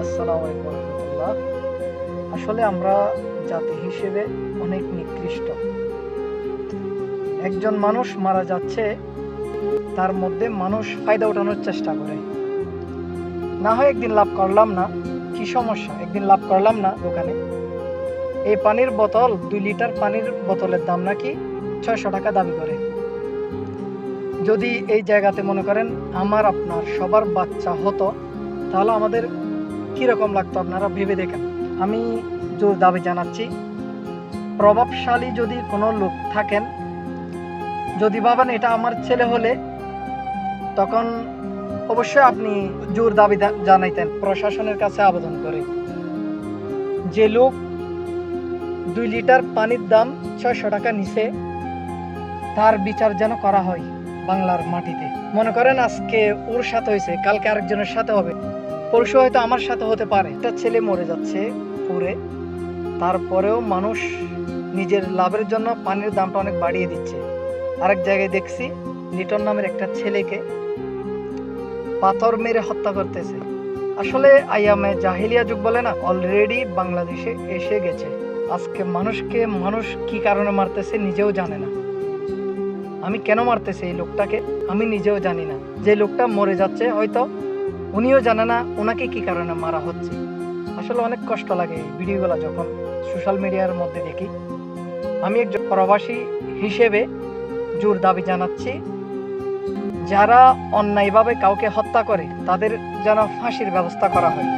আসসালামু আলাইকুম রহমতুল্লাহ। আসলে আমরা জাতি হিসেবে অনেক নিকৃষ্ট। একজন মানুষ মারা যাচ্ছে, তার মধ্যে মানুষ ফায়দা ওঠানোর চেষ্টা করে। না হয় একদিন লাভ করলাম না, কি সমস্যা? একদিন লাভ করলাম না দোকানে। এই পানির বোতল, দুই লিটার পানির বোতলের দাম নাকি ছয়শো টাকা দাবি করে। যদি এই জায়গাতে মনে করেন, আমার, আপনার সবার বাচ্চা হতো, তাহলে আমাদের কীরকম লাগতো আপনারা ভেবে দেখেন? আমি জোর দাবি জানাচ্ছি, প্রভাবশালী যদি কোনো লোক থাকেন, যদি ভাবেন এটা আমার ছেলে হলে, তখন অবশ্যই আপনি জোর দাবি জানাইতেন, প্রশাসনের কাছে আবেদন করে। যে লোক দুই লিটার পানির দাম ছয়শো টাকা নিচে তার বিচার যেন করা হয় বাংলার মাটিতে। মনে করেন আজকে ওর সাথে হয়েছে কালকে আরেকজনের সাথে হবে। পরশু হয়তো আমার সাথে হতে পারে। একটা ছেলে মরে যাচ্ছে পুরে। তারপরেও মানুষ নিজের লাভের জন্য পানির দামটা অনেক বাড়িয়ে দিচ্ছে। আরেক জায়গায় দেখছি, লিটন নামের একটা ছেলেকে পাথর মেরে হত্যা করতেছে। আসলে আইয়ামে জাহিলিয়া যুগ বলে না অলরেডি বাংলাদেশে এসে গেছে। আজকে মানুষকে মানুষ কি কারণে মারতেছে নিজেও জানে না। আমি কেন মারতেছি এই লোকটাকে? আমি নিজেও জানি না। যে লোকটা মরে যাচ্ছে হয়তো উনিও জানে না ওনাকে কি কারণে মারা হচ্ছে। আসলে অনেক কষ্ট লাগে ভিডিওগুলো যখন সোশ্যাল মিডিয়ার মধ্যে দেখি। আমি একজন প্রবাসী হিসেবে জোর দাবি জানাচ্ছি, যারা অন্যায়ভাবে কাউকে হত্যা করে, তাদের যেন ফাঁসির ব্যবস্থা করা হয়।